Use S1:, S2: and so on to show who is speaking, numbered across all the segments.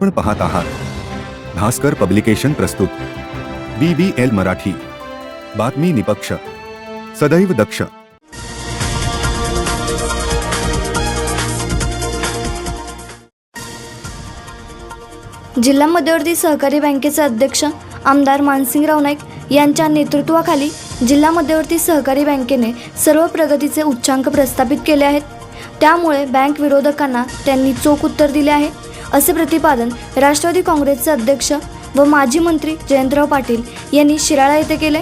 S1: आपण पाहत आहात. भास्कर पब्लिकेशन प्रस्तुत. B B L Marathi. बातमी निपक्ष. सदैव दक्ष.
S2: जिल्हा मध्यवर्ती सहकारी बँकेचे अध्यक्ष आमदार मानसिंगराव नाईक यांच्या नेतृत्वाखाली जिल्हा मध्यवर्ती सहकारी बँकेने सर्व प्रगतीचे उच्चांक प्रस्थापित केले आहेत. त्यामुळे बँक विरोधकांना त्यांनी चोख उत्तर दिले आहे. असे प्रतिपादन राष्ट्रवादी काँग्रेसचे अध्यक्ष व माजी मंत्री जयंतराव पाटील यांनी शिराळा येथे केले.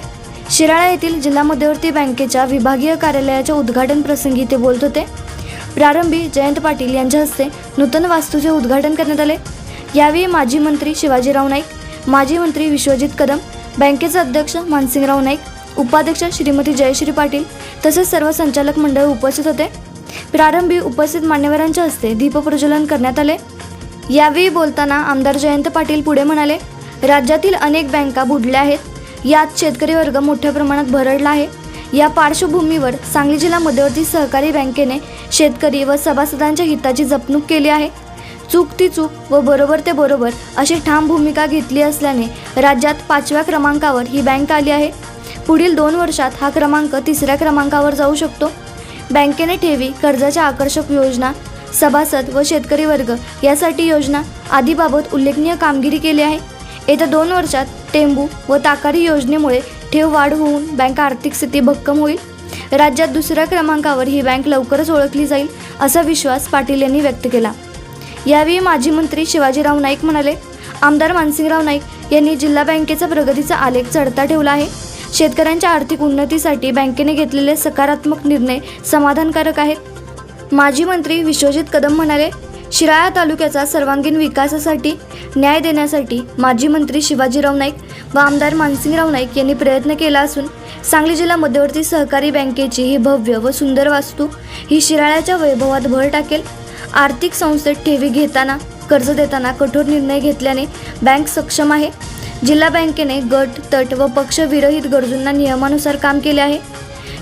S2: शिराळा येथील जिल्हा मध्यवर्ती बँकेच्या विभागीय कार्यालयाच्या उद्घाटन प्रसंगी ते बोलत होते. प्रारंभी जयंत पाटील यांच्या हस्ते नूतन वास्तूचे उद्घाटन करण्यात आले. यावेळी माजी मंत्री शिवाजीराव नाईक माजी मंत्री विश्वजित कदम बँकेचे अध्यक्ष मानसिंगराव नाईक उपाध्यक्ष श्रीमती जयश्री पाटील तसेच सर्व संचालक मंडळ उपस्थित होते. प्रारंभी उपस्थित मान्यवरांच्या हस्ते दीपप्रज्वलन करण्यात आले. यावेळी बोलताना आमदार जयंत पाटील पुढे म्हणाले राज्यातील अनेक बँका बुडल्या आहेत. यात शेतकरी वर्ग मोठ्या प्रमाणात भरडला आहे. या पार्श्वभूमीवर सांगली जिल्हा मध्यवर्ती सहकारी बँकेने शेतकरी व सभासदांच्या हिताची जपणूक केली आहे. चूक ती चूक व बरोबर ते बरोबर अशी ठाम भूमिका घेतली असल्याने राज्यात पाचव्या क्रमांकावर ही बँक आली आहे. पुढील दोन वर्षात हा क्रमांक तिसऱ्या क्रमांकावर जाऊ शकतो. बँकेने ठेवी कर्जाच्या आकर्षक योजना सभासद व शेतकरी वर्ग यासाठी योजना आदीबाबत उल्लेखनीय कामगिरी केली आहे. येत्या दोन वर्षात टेंबू व ताकारी योजनेमुळे ठेव वाढ होऊन बँक आर्थिक स्थिती भक्कम होईल. राज्यात दुसऱ्या क्रमांकावर ही बँक लवकरच ओळखली जाईल असा विश्वास पाटील यांनी व्यक्त केला. यावेळी माजी मंत्री शिवाजीराव नाईक म्हणाले आमदार मानसिंगराव नाईक यांनी जिल्हा बँकेचा प्रगतीचा आलेख चढता ठेवला आहे. शेतकऱ्यांच्या आर्थिक उन्नतीसाठी बँकेने घेतलेले सकारात्मक निर्णय समाधानकारक आहेत. माजी मंत्री विश्वजित कदम म्हणाले शिराळा तालुक्याचा सर्वांगीण विकासासाठी न्याय देण्यासाठी माजी मंत्री शिवाजीराव नाईक व आमदार मानसिंगराव नाईक यांनी प्रयत्न केला असून सांगली जिल्हा मध्यवर्ती सहकारी बँकेची ही भव्य व सुंदर वास्तू ही शिराळ्याच्या वैभवात भर टाकेल. आर्थिक संस्थेत ठेवी घेताना कर्ज देताना कठोर निर्णय घेतल्याने बँक सक्षम आहे. जिल्हा बँकेने गट तट व पक्ष विरहित गरजूंना नियमानुसार काम केले आहे.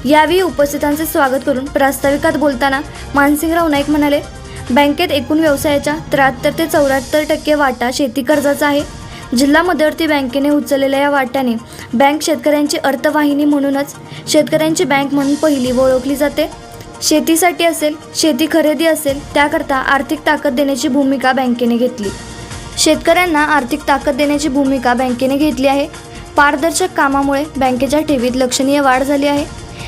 S2: यावेळी उपस्थितांचे स्वागत करून प्रास्ताविकात बोलताना मानसिंगराव नाईक म्हणाले बँकेत एकूण व्यवसायाच्या त्र्याहत्तर ते चौऱ्याहत्तर टक्के वाटा शेती कर्जाचा आहे. जिल्हा मध्यवर्ती बँकेने उचललेल्या या वाट्याने बँक शेतकऱ्यांची अर्थवाहिनी म्हणूनच शेतकऱ्यांची बँक म्हणून पहिली ओळखली जाते. शेतीसाठी असेल शेती खरेदी असेल त्याकरता आर्थिक ताकद देण्याची भूमिका बँकेने घेतली. शेतकऱ्यांना आर्थिक ताकद देण्याची भूमिका बँकेने घेतली आहे. पारदर्शक कामामुळे बँकेच्या ठेवीत लक्षणीय वाढ झाली आहे.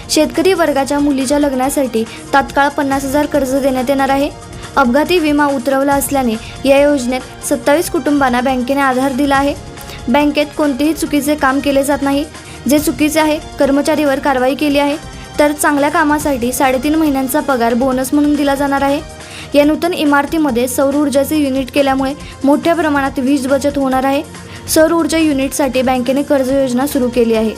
S2: शेतकरी वर्गाच्या मुलीच्या लग्नासाठी तात्काळ पन्नास हजार कर्ज देण्यात येणार आहे. अपघाती विमा उतरवला असल्याने या योजनेत सत्तावीस कुटुंबांना बँकेने आधार दिला आहे. बँकेत कोणतेही चुकीचे काम केले जात नाही. जे चुकीचे आहे कर्मचारीवर कारवाई केली आहे. तर चांगल्या कामासाठी साडेतीन महिन्यांचा पगार बोनस म्हणून दिला जाणार आहे. या नूतन इमारतीमध्ये सौर ऊर्जाचे युनिट केल्यामुळे मोठ्या प्रमाणात वीज बचत होणार आहे. सौर ऊर्जा युनिटसाठी बँकेने कर्ज योजना सुरू केली आहे.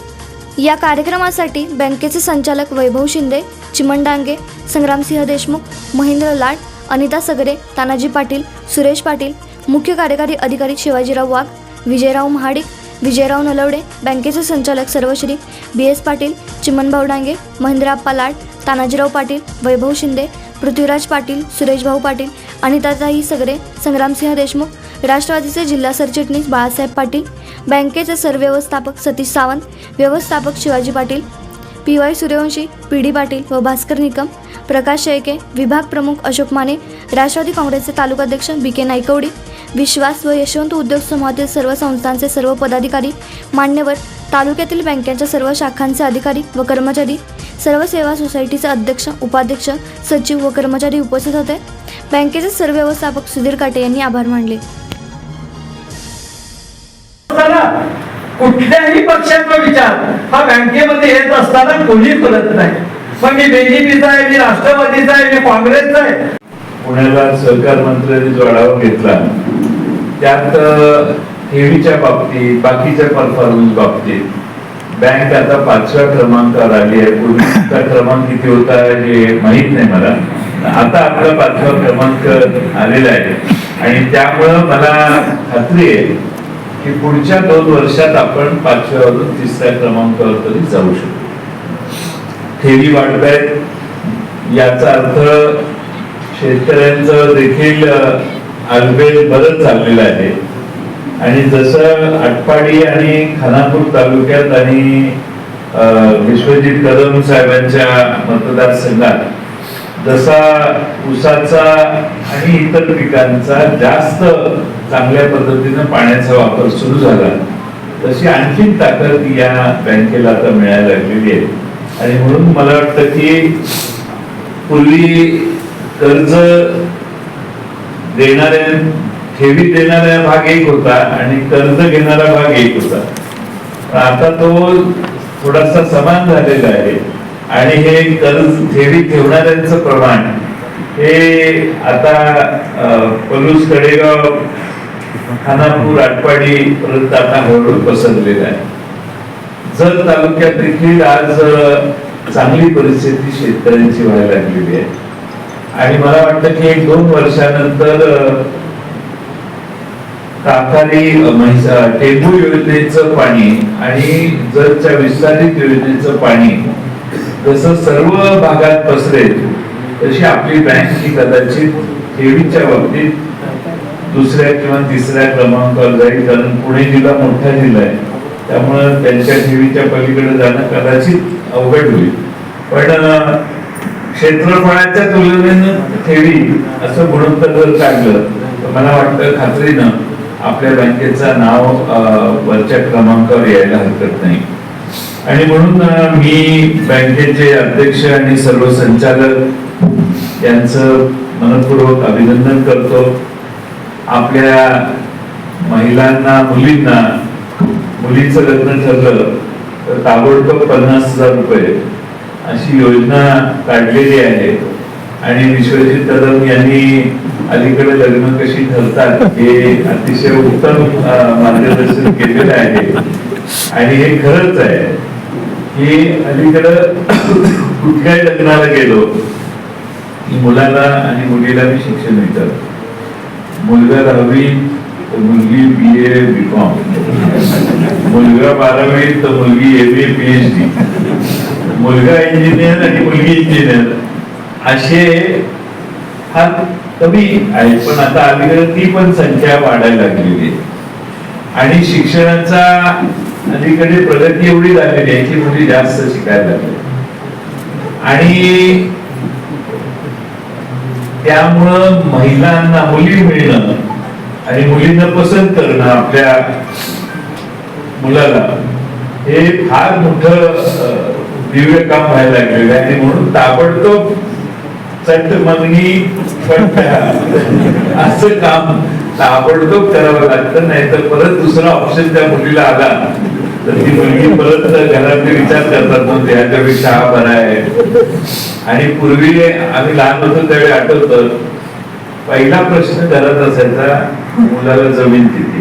S2: या कार्यक्रमासाठी बँकेचे संचालक वैभव शिंदे चिमण डांगे संग्रामसिंह देशमुख महेंद्र लाड अनिता सगरे तानाजी पाटील सुरेश पाटील मुख्य कार्यकारी अधिकारी शिवाजीराव वाघ विजयराव महाडिक विजयराव नलवडे बँकेचे संचालक सर्वश्री बी एस पाटील चिमनभाऊ डांगे महेंद्रप्पा लाड तानाजीराव पाटील वैभव शिंदे पृथ्वीराज पाटील सुरेशभाऊ पाटील अनिताताई सगरे संग्रामसिंह देशमुख राष्ट्रवादीचे जिल्हा सरचिटणीस बाळासाहेब पाटील बँकेचे सरव्यवस्थापक सतीश सावंत व्यवस्थापक Shivaji Patil P Y Suryavanshi P D Patil व भास्कर निकम प्रकाश शेळके विभाग प्रमुख अशोक माने राष्ट्रवादी काँग्रेसचे तालुकाध्यक्ष बी के नायकवडी विश्वास व यशवंत उद्योग समूहातील सर्व संस्थांचे सर्व पदाधिकारी मान्यवर तालुक्यातील बँकेच्या सर्व शाखांचे अधिकारी व कर्मचारी सर्व सेवा सोसायटीचे अध्यक्ष उपाध्यक्ष सचिव व कर्मचारी उपस्थित होते. बँकेचे सर्व व्यवस्थापक सुधीर काटे यांनी आभार मानले.
S3: कुठल्याही पक्षाचा विचार हा बँकेमध्ये येत असताना कोणी करत नाही. मग मी बीजेपीचा आहे मी राष्ट्रवादीचा आहे मी काँग्रेसचा आहे.
S4: पुण्याला सहकार मंत्र्यांनी जो आढावा घेतला त्यात ठेवीच्या बाबतीत बाकीच्या परफॉर्मन्स बाबतीत बँक आता पाचव्या क्रमांकावर आली आहे. पूर्वीचा क्रमांक किती होता हे माहीत नाही मला. आता आपला पाचवा क्रमांक आलेला आहे. आणि त्यामुळं मला खात्री आहे की पुढच्या दोन वर्षात आपण पाचव्यावरून तिसऱ्या क्रमांकावर तरी जाऊ शकतो ठेवी वाढत याचा अर्थ शेतकऱ्यांचं देखील आलबेल बरंच चाललेलं आहे. आणि जसं आटपाडी आणि खानापूर तालुक्यात आणि विश्वजित कदम साहेबांच्या मतदारसंघात जसा ऊसाचा आणि इतर पिकांचा जास्त चांगल्या पद्धतीनं पाण्याचा वापर सुरू झाला तशी आणखीन ताकद या बँकेला आता मिळायला लागलेली आहे. आणि म्हणून मला वाटतं की पूर्वी कर्ज देणाऱ्या ठेवी देणारा भाग एक होता आणि कर्ज घेणारा भाग एक होता. आता तो थोडासा समान झालेला आहे. आणि हे कर्ज ठेवी ठेवणाऱ्यांचं प्रमाण. हे आता पलूस कडेगाव खानापूर आटपाडी पर्यंत आता हळूहळू पसरलेलं आहे. जर तालुक्यात देखील आज चांगली परिस्थिती शेतकऱ्यांची व्हायला लागलेली आहे. आणि मला वाटतं की एक दोन वर्षानंतर अं, काकारी टेंबू योजनेचं पाणी आणि जरच्या विस्तारित योजनेचं पाणी जसं सर्व भागात पसरेल तशी आपली बँक ही कदाचित ठेवीच्या बाबतीत दुसऱ्या किंवा तिसऱ्या क्रमांकावर जाईल कारण पुणे जिल्हा मोठा जिल्हा आहे. त्यामुळं त्यांच्या ठेवीच्या पलीकडे जाणं कदाचित अवघड होईल. पण क्षेत्रफळाच्या तुलनेनं ठेवी असं गुणोत्तर जर काढलं तर मला वाटतं खात्रीनं आपल्या बँकेचं नाव वरच्या क्रमांकावर यायला हरकत नाही. आणि म्हणून मी बँकेचे अध्यक्ष आणि सर्व संचालक यांचं मनपूर्वक अभिनंदन करतो. आपल्या महिलांना मुलींना मुलीचं लग्न ठरलं तर ताबडतोब पन्नास हजार रुपये अशी योजना काढलेली आहे. आणि विश्वजित कदम यांनी अलीकडे लग्न कशी ठरतात हे अतिशय उत्तम मार्गदर्शन केलेलं आहे. आणि हे खरंच आहे की अलीकडं कुठल्याही लग्नाला गेलो मुलाला आणि मुलीला मी शिक्षण मिळतात मुलगा दहावी मुलगी बी ए बी कॉम मुलगा बारावी तर मुलगी M A P H D मुलगा इंजिनियर आणि मुलगी इंजिनियर असे फार कमी आहेत पण आता अलीकडे ती पण संख्या वाढायला लागलेली आहे. आणि शिक्षणाचा अलीकडे प्रगती एवढी झालेली आहे की मुली जास्त शिकायला लागली. आणि त्यामुळं महिलांना मुली मिळणं आणि मुलींना पसंत करणं आपल्या मुलाला हे फार मोठं दिव्य काम व्हायला लागलेलं आहे. म्हणून ताबडतोब चट मागणी असं काम ताबडतोब करावं लागतं नाही तर परत दुसरा ऑप्शन त्या मुलीला आला तर ती मुलगी परत घरातले विचार करतात मग त्याच्यापेक्षा हा बरा आहे. आणि पूर्वी आम्ही लहान होतो त्यावेळी आठवत पहिला प्रश्न घरात असायचा मुलाला जमीन किती